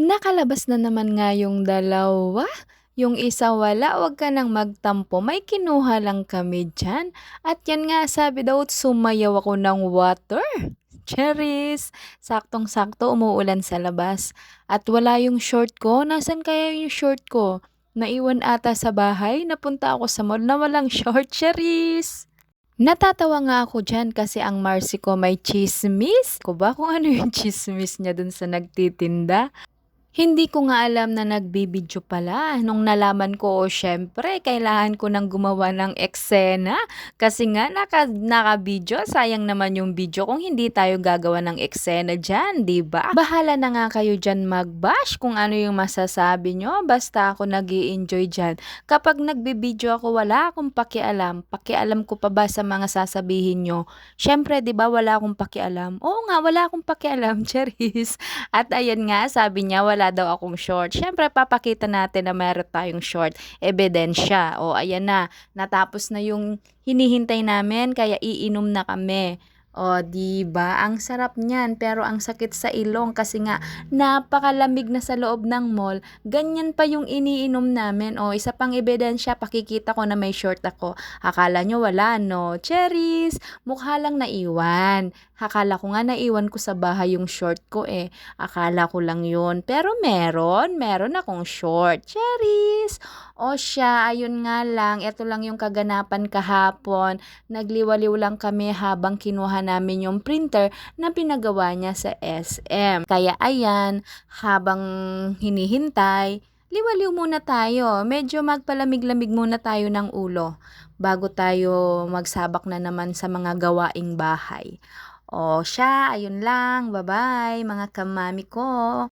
Nakalabas na naman nga yung dalawa. Yung isa wala, wag ka nang magtampo, may kinuha lang kami diyan. At yan nga sabi daw sumayaw ako ng water. Cherries! Saktong-sakto umuulan sa labas. At wala yung short ko. Nasaan kaya yung short ko? Naiwan ata sa bahay. Napunta ako sa mall na walang short. Cherries! Natatawa nga ako dyan kasi ang Marcy ko may chismis. Ko ba kung ano yung chismis niya dun sa nagtitinda? Hindi ko nga alam na nagbibideo pala. Nung nalaman ko, oh, syempre, kailangan ko nang gumawa ng eksena. Kasi nga, naka, naka-video, sayang naman yung video kung hindi tayo gagawa ng eksena dyan, di ba? Bahala na nga kayo dyan mag-bash kung ano yung masasabi nyo. Basta ako nag enjoy dyan. Kapag nagbibideo ako, wala akong pakialam. Pakialam ko pa ba sa mga sasabihin nyo? Syempre, di ba, wala akong pakialam. Oo nga, wala akong pakialam, Cheris. At ayan nga, sabi niya, wala wala daw akong short. Siyempre, papakita natin na meron tayong short. Ebidensya. O, ayan na. Natapos na yung hinihintay namin, kaya iinom na kami. O, di ba? Ang sarap niyan, pero ang sakit sa ilong kasi nga napakalamig na sa loob ng mall. Ganyan pa yung iniinom namin. O, isa pang ebidensya, pakikita ko na may short ako. Akala nyo wala, no? Cherries! Mukha lang naiwan. Akala ko nga naiwan ko sa bahay yung short ko eh. Akala ko lang yun. Pero meron, meron akong short. Cherries! O siya, ayun nga lang, ito lang yung kaganapan kahapon. Nagliwaliw lang kami habang kinuha namin yung printer na pinagawa niya sa SM. Kaya ayan, habang hinihintay, liwaliw muna tayo. Medyo magpalamig-lamig muna tayo ng ulo bago tayo magsabak na naman sa mga gawaing bahay. O siya, ayun lang. Bye-bye mga kamami ko.